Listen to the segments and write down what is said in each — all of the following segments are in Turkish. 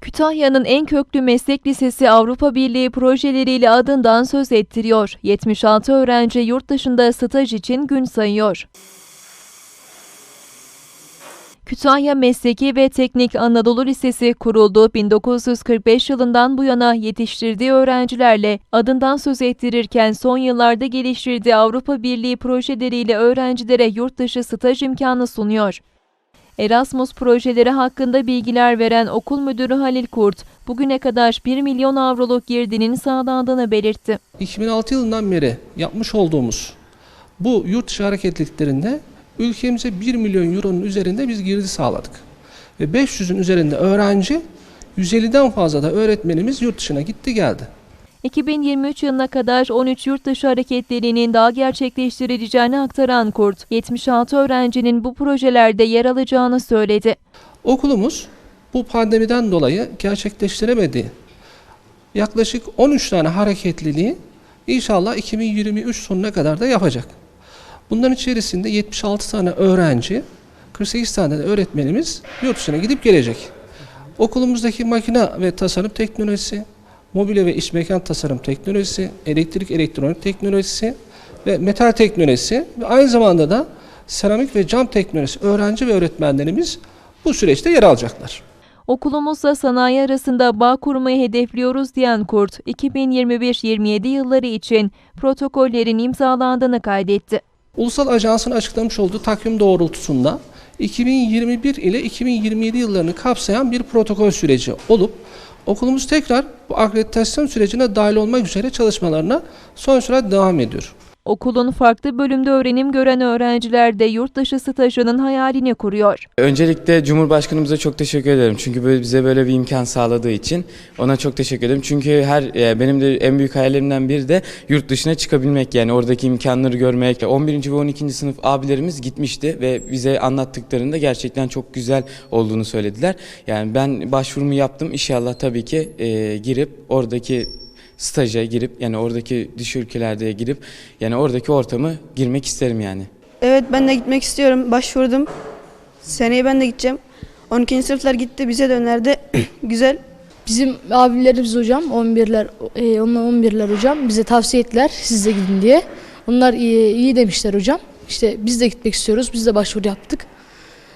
Kütahya'nın en köklü meslek lisesi Avrupa Birliği projeleriyle adından söz ettiriyor. 76 öğrenci yurt dışında staj için gün sayıyor. Kütahya Mesleki ve Teknik Anadolu Lisesi kuruldu. 1945 yılından bu yana yetiştirdiği öğrencilerle adından söz ettirirken son yıllarda geliştirdiği Avrupa Birliği projeleriyle öğrencilere yurt dışı staj imkanı sunuyor. Erasmus projeleri hakkında bilgiler veren okul müdürü Halil Kurt, bugüne kadar 1 milyon avroluk girdinin sağlandığını belirtti. 2006 yılından beri yapmış olduğumuz bu yurt dışı hareketliliklerinde ülkemize 1 milyon euronun üzerinde biz girdi sağladık. Ve 500'ün üzerinde öğrenci, 150'den fazla da öğretmenimiz yurt dışına gitti geldi. 2023 yılına kadar 13 yurt dışı hareketlerinin daha gerçekleştirileceğini aktaran Kurt, 76 öğrencinin bu projelerde yer alacağını söyledi. Okulumuz bu pandemiden dolayı gerçekleştiremediği yaklaşık 13 tane hareketliliği inşallah 2023 sonuna kadar da yapacak. Bunların içerisinde 76 tane öğrenci, 48 tane de öğretmenimiz yurt dışına gidip gelecek. Okulumuzdaki makine ve tasarım teknolojisi, mobilya ve iç mekan tasarım teknolojisi, elektrik elektronik teknolojisi ve metal teknolojisi ve aynı zamanda da seramik ve cam teknolojisi öğrenci ve öğretmenlerimiz bu süreçte yer alacaklar. Okulumuzla sanayi arasında bağ kurmayı hedefliyoruz diyen Kurt, 2021-27 yılları için protokollerin imzalandığını kaydetti. Ulusal Ajans'ın açıklamış olduğu takvim doğrultusunda 2021 ile 2027 yıllarını kapsayan bir protokol süreci olup okulumuz tekrar bu akreditasyon sürecine dahil olmak üzere çalışmalarına son sürat devam ediyor. Okulun farklı bölümde öğrenim gören öğrenciler de yurt dışı stajının hayalini kuruyor. Öncelikle Cumhurbaşkanımıza çok teşekkür ederim. Çünkü böyle bize böyle bir imkan sağladığı için ona çok teşekkür ederim. Çünkü her e, benim de en büyük hayallerimden biri de yurt dışına çıkabilmek yani oradaki imkanları görmek. 11. ve 12. sınıf abilerimiz gitmişti ve bize anlattıklarında gerçekten çok güzel olduğunu söylediler. Yani ben başvurumu yaptım. İnşallah tabii ki e, girip oradaki staja girip yani oradaki dış ülkelerde girip yani oradaki ortamı girmek isterim yani. Evet ben de gitmek istiyorum. Başvurdum. Seneye ben de gideceğim. 12. sınıflar gitti bize de önerdi. Güzel. Bizim abilerimiz hocam 11'ler e, onlar 11'ler hocam bize tavsiye ettiler siz de gidin diye. Onlar iyi, iyi demişler hocam. İşte biz de gitmek istiyoruz. Biz de başvuru yaptık.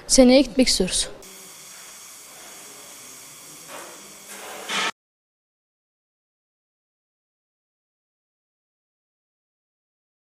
Seneye gitmek istiyoruz.